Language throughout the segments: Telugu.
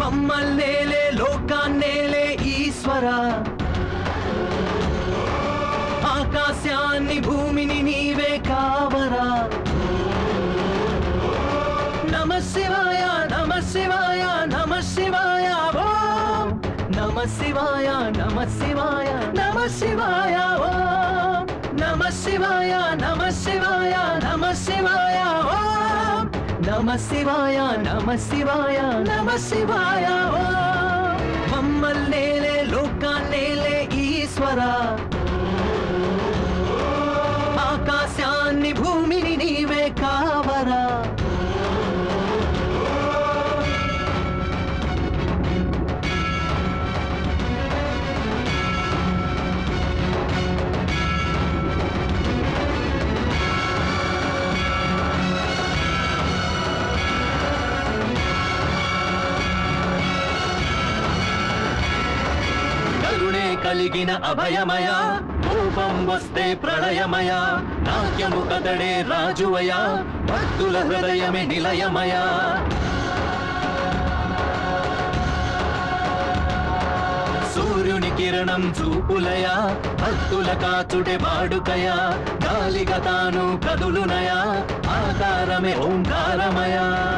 మమ్మల్నేలే లోకాన్నేలే ఈశ్వర. ఆకాశాన్ని భూమిని నీవే కావరా. నమ శివాయ నమ శివాయ నమ శివాయ నమ శివాయ నమ శివాయ నమ శివాయ నమ శివాయ నమ శివాయ నమ శివాయ నమ శివాయ నమ శివాయ నమ శివాయ ఓం మమ్మల్నేలే లోకాన్నేలే ఈశ్వర ఆకాశాన్ని భూమిని నీవే కావరా కరుణే కలిగిన అభయమయ. రూపం వస్తే ప్రళయమయ. నాట్యము కదడే రాజువయ. భక్తుల హృదయమే నిలయమయ. సూర్యుని కిరణం చూపులయ. భక్తుల కాచుడే వాడుకయ గాలిగా తాను కదులునయ. ఆకారమే ఓంకారమయా.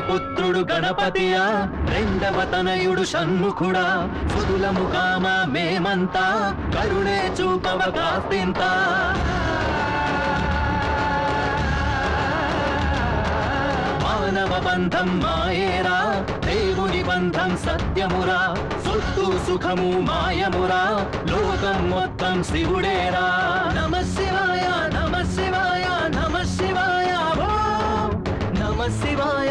పుత్రుడు గణపతియా రెండవ తనయుడు షణ్ముఖుడా సుదుల ముఖామా మేమంతా కరుణే చూపవ కాస్తింత. మానవ బంధం మాయేరా దేవుని బంధం సత్యమురా సొత్తు సుఖము మాయమురా లోకం మొత్తం శివుడేరా. నమ శివాయ నమ శివాయ నమ శివాయ నమ శివాయ